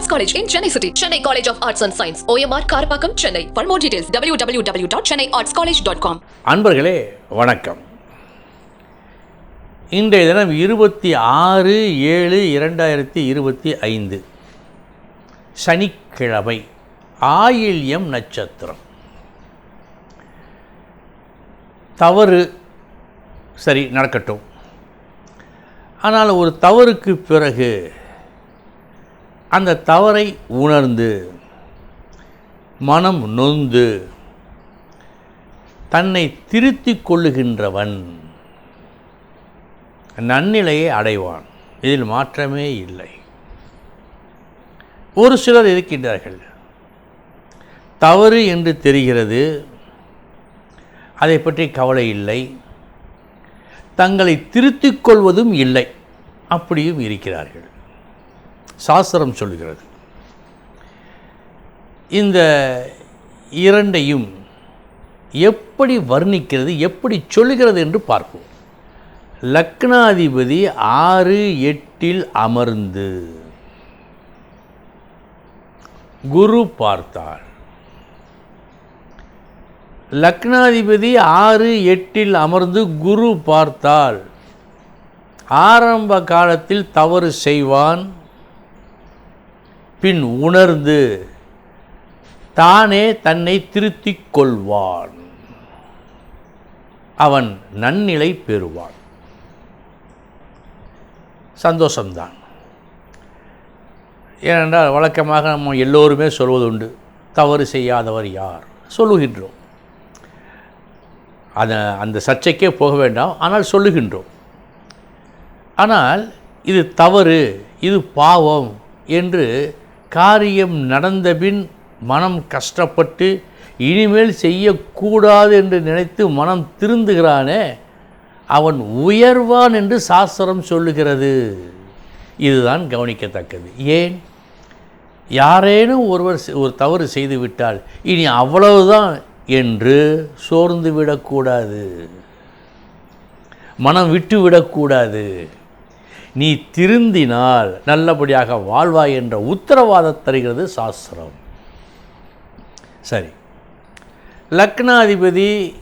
Arts college in Chennai city Chennai college of arts and science OMR Karapakkam Chennai for more details W W W dot Chennai arts college dot com அன்பர்களே வணக்கம் இன்றைய தினம் இருபத்தி ஆறு ஏழு இரண்டாயிரத்தி இருபத்தி ஐந்து சனிக்கிழமை ஆயில்யம் நட்சத்திரம் தவறு சரி நடக்கட்டும் ஆனால் ஒரு தவறுக்கு பிறகு அந்த தவறை உணர்ந்து மனம் நொந்து தன்னை திருத்திக் கொள்ளுகின்றவன் நன்னிலையை அடைவான். இதில் மாற்றமே இல்லை. ஒரு சிலர் இருக்கின்றார்கள். தவறு என்று தெரிகிறது. அதை பற்றி கவலை இல்லை. தங்களை திருத்திக் கொள்வதும் இல்லை. அப்படியும் இருக்கிறார்கள். சாஸ்திரம் சொல்கிறது. இந்த இரண்டையும் எப்படி வர்ணிக்கிறது எப்படி சொல்லுகிறது என்று பார்ப்போம். லக்னாதிபதி ஆறு எட்டில் அமர்ந்து குரு பார்த்தார். லக்னாதிபதி ஆறு எட்டில் அமர்ந்து குரு பார்த்தால் ஆரம்ப காலத்தில் தவறு செய்வான் பின் உணர்ந்து தானே தன்னை திருத்திக் கொள்வான். அவன் நன்னிலை பெறுவான். சந்தோஷம்தான். ஏனென்றால் வழக்கமாக நம்ம எல்லோருமே சொல்வதுண்டு தவறு செய்யாதவர் யார்? சொல்லுகின்றோம். அதை அந்த சர்ச்சைக்கே போக வேண்டாம் ஆனால் சொல்லுகின்றோம். ஆனால் இது தவறு இது பாவம் என்று காரியம் நடந்தபின் மனம் கஷ்டப்பட்டு இனிமேல் செய்யக்கூடாது என்று நினைத்து மனம் திருந்துகிறானே அவன் உயர்வான் என்று சாஸ்திரம் சொல்லுகிறது. இதுதான் கவனிக்கத்தக்கது. ஏன்? யாரேனும் ஒருவர் ஒரு தவறு செய்துவிட்டால் இனி அவ்வளவுதான் என்று சோர்ந்து விடக்கூடாது. மனம் விட்டு விடக்கூடாது நீ திருந்தினால் நல்லபடியாக வாழ்வாய் என்ற உத்தரவாதம் தருகிறது சாஸ்திரம். சரி. லக்னாதிபதி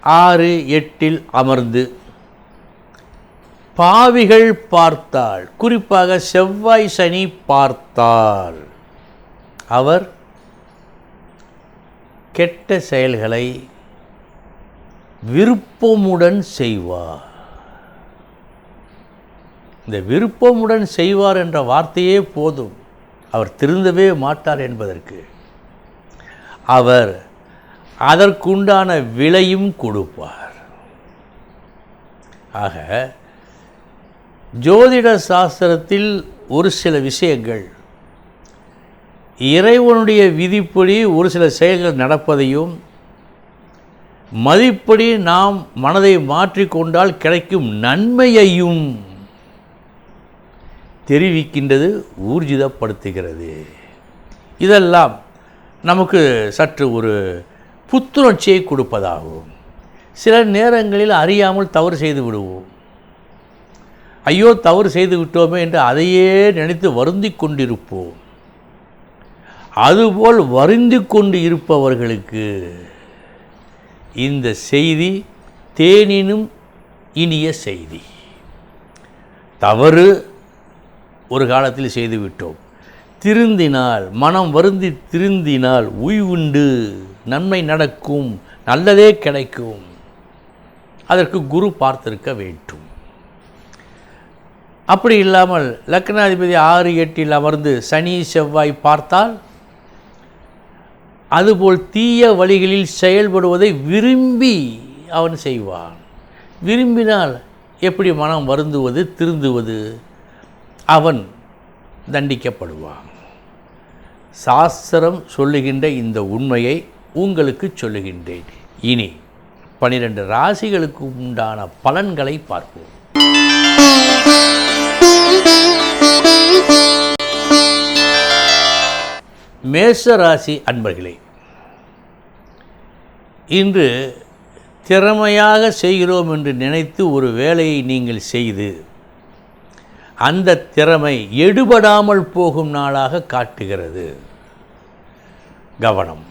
ஆறு எட்டில் அமர்ந்து பாவிகள் பார்த்தால் குறிப்பாக செவ்வாய் சனி பார்த்தால் அவர் கெட்ட செயல்களை விருப்பமுடன் செய்வார். இந்த விருப்பமுடன் செய்வார் என்ற வார்த்தையே போதும். அவர் திருந்தவே மாட்டார் என்பதற்கு. அவர் அதற்குண்டான விலையும் கொடுப்பார். ஆக ஜோதிட சாஸ்திரத்தில் ஒரு சில விஷயங்கள் இறைவனுடைய விதிப்படி ஒரு சில செயல்கள் நடப்பதையும் மதிப்படி நாம் மனதை மாற்றிக்கொண்டால் கிடைக்கும் நன்மையையும் தெரிவிக்கின்றது ஊர்ஜிதப்படுத்துகிறது. இதெல்லாம் நமக்கு சற்று ஒரு புத்துணர்ச்சியை கொடுப்பதாகும். சில நேரங்களில் அறியாமல் தவறு செய்து விடுவோம். ஐயோ தவறு செய்து விட்டோமே என்று அதையே நினைத்து வருந்தி கொண்டிருப்போம். அதுபோல் வருந்தி கொண்டு இருப்பவர்களுக்கு இந்த செய்தி தேனினும் இனிய செய்தி. தவறு ஒரு காலத்தில் செய்துவிட்டோம் திருந்தினால் மனம் வருந்தி திருந்தினால் உய்வுண்டு நன்மை நடக்கும் நல்லதே கிடைக்கும். அதற்கு குரு பார்த்திருக்க வேண்டும். அப்படி இல்லாமல் லக்னாதிபதி ஆறு எட்டில் அமர்ந்து சனி செவ்வாய் பார்த்தால் அதுபோல் தீய வழிகளில் செயல்படுவதை விரும்பி அவன் செய்வான். விரும்பினால் எப்படி மனம் வருந்துவது திருந்துவது? அவன் தண்டிக்கப்படுவான். சாஸ்திரம் சொல்லுகின்ற இந்த உண்மையை உங்களுக்கு சொல்லுகின்றேன். இனி பனிரெண்டு ராசிகளுக்கு உண்டான பலன்களை பார்ப்போம். மேஷ ராசி அன்பர்களே இன்று திறமையாக செய்கிறோம் என்று நினைத்து ஒரு வேலையை நீங்கள் செய்து அந்த திறமை எடுபடாமல் போகும் நாளாக காட்டுகிறது. கவனம்.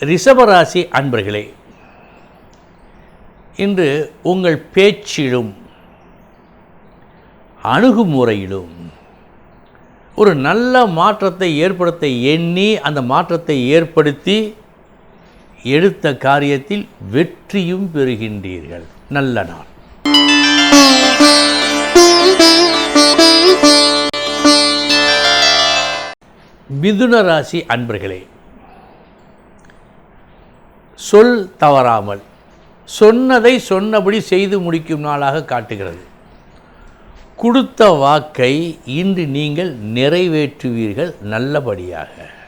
ரிஷபராசி அன்பர்களே இன்று உங்கள் பேச்சிலும் அணுகுமுறையிலும் ஒரு நல்ல மாற்றத்தை ஏற்படுத்த எண்ணி அந்த மாற்றத்தை ஏற்படுத்தி எடுத்த காரியத்தில் வெற்றியும் பெறுகின்றீர்கள். நல்ல நாள். மிதுன ராசி அன்பர்களே சொல் தவறாமல் சொன்னதை சொன்னபடி செய்து முடிக்கும் நாளாக காட்டுகிறது. கொடுத்த வாக்கை இன்று நீங்கள் நிறைவேற்றுவீர்கள் நல்லபடியாக.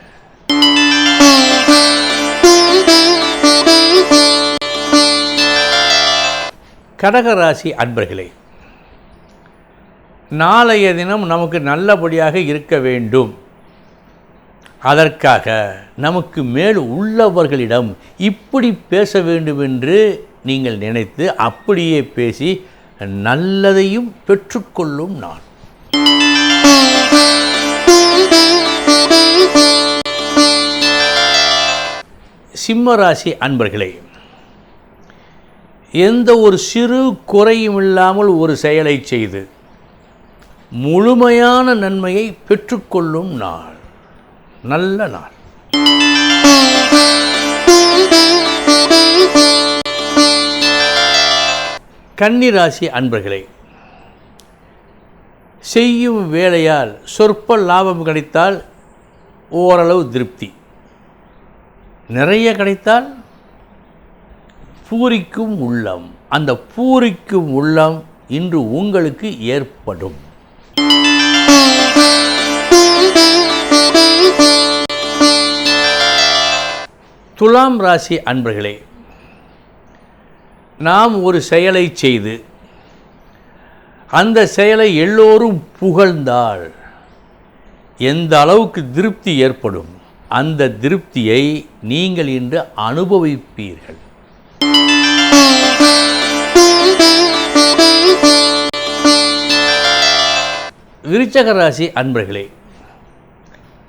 கடகராசி அன்பர்களே நாளைய தினம் நமக்கு நல்லபடியாக இருக்க வேண்டும். அதற்காக நமக்கு மேல் உள்ளவர்களிடம் இப்படி பேச வேண்டும் என்று நீங்கள் நினைத்து அப்படியே பேசி நல்லதையும் பெற்றுக்கொள்ளும் நான். சிம்மராசி அன்பர்களே எந்த ஒரு சிறு குறையும் இல்லாமல் ஒரு செயலை செய்து முழுமையான நன்மையை பெற்றுக்கொள்ளும் நாள். நல்ல நாள். கன்னிராசி அன்பர்களே செய்யும் வேலையால் சொற்ப லாபம் கிடைத்தால் ஓரளவு திருப்தி. நிறைய கிடைத்தால் பூரிக்கும் உள்ளம். அந்த பூரிக்கும் உள்ளம் இன்று உங்களுக்கு ஏற்படும். துலாம் ராசி அன்பர்களே நாம் ஒரு செயலை செய்து அந்த செயலை எல்லோரும் புகழ்ந்தால் எந்த அளவுக்கு திருப்தி ஏற்படும் அந்த திருப்தியை நீங்கள் இன்று அனுபவிப்பீர்கள். விருச்சக ராசி அன்பர்களே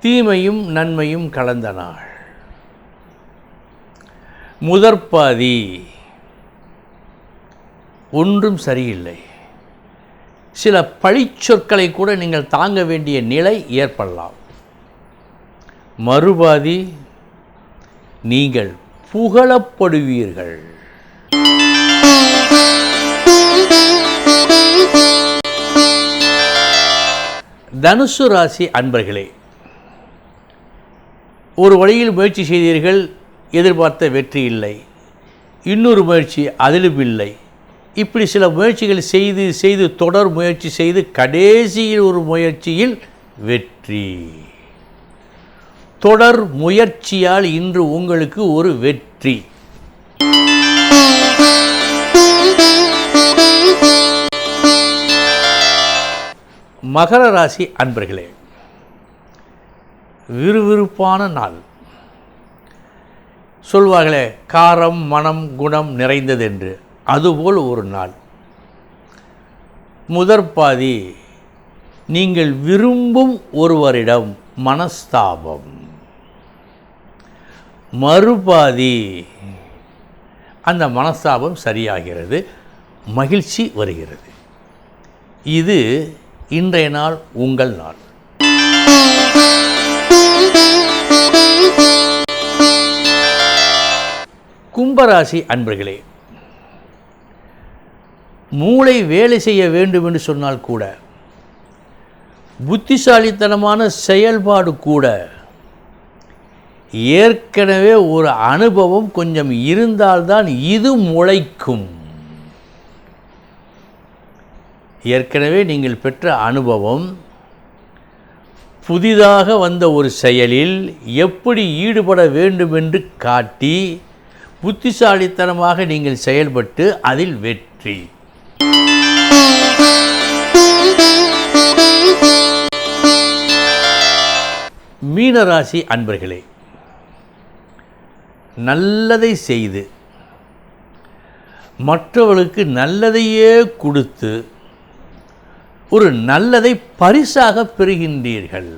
தீமையும் நன்மையும் கலந்த நாள். முதற்பாதி ஒன்றும் சரியில்லை. சில பழிச்சொற்களை கூட நீங்கள் தாங்க வேண்டிய நிலை ஏற்படலாம். மறுபாதி நீங்கள் புகழப்படுவீர்கள். தனுசு ராசி அன்பர்களே ஒரு வழியில் முயற்சி செய்தீர்கள் எதிர்பார்த்த வெற்றி இல்லை. இன்னொரு முயற்சி அதிலும் இல்லை. இப்படி சில முயற்சிகள் செய்து செய்து தொடர் முயற்சி செய்து கடைசியில் ஒரு முயற்சியில் வெற்றி. தொடர் முயற்சியால் இன்று உங்களுக்கு ஒரு வெற்றி. மகர ராசி அன்பர்களே விறுவிறுப்பான நாள். சொல்வார்களே காரம் மனம் குணம் நிறைந்ததென்று. அதுபோல் ஒரு நாள். முதற்பாதி நீங்கள் விரும்பும் ஒருவரிடம் மனஸ்தாபம். மறுபாதி அந்த மனஸ்தாபம் சரியாகிறது மகிழ்ச்சி வருகிறது. இது இன்றைய நாள் உங்கள் நாள். கும்பராசி அன்பர்களே மூளை வேலை செய்ய வேண்டும் என்று சொன்னால் கூட புத்திசாலித்தனமான செயல்பாடு கூட ஏற்கனவே ஒரு அனுபவம் கொஞ்சம் இருந்தால்தான் இது முளைக்கும். ஏற்கனவே நீங்கள் பெற்ற அனுபவம் புதிதாக வந்த ஒரு செயலில் எப்படி ஈடுபட வேண்டும் என்று காட்டி புத்திசாலித்தனமாக நீங்கள் செயல்பட்டு அதில் வெற்றி. மீனராசி அன்பர்களே நல்லதை செய்து மற்றவர்களுக்கு நல்லதையே கொடுத்து ஒரு நல்லதை பரிசாக பெறுகின்றீர்கள்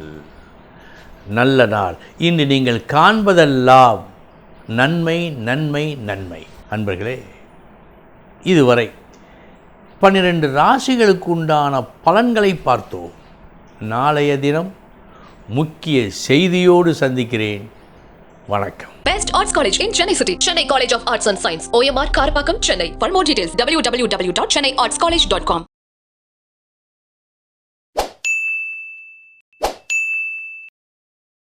நல்ல நாள் இன்று நீங்கள் காண்பதெல்லாம் நன்மை நன்மை நன்மை அன்பர்களே இதுவரை பன்னிரண்டு ராசிகளுக்கு உண்டான பலன்களை பார்த்தோம் நாளைய தினம் முக்கிய செய்தியோடு சந்திக்கிறேன் வணக்கம் best arts college in Chennai city Chennai college of arts and science OMR Karapakkam Chennai for more W W W dot Chennai arts college dot com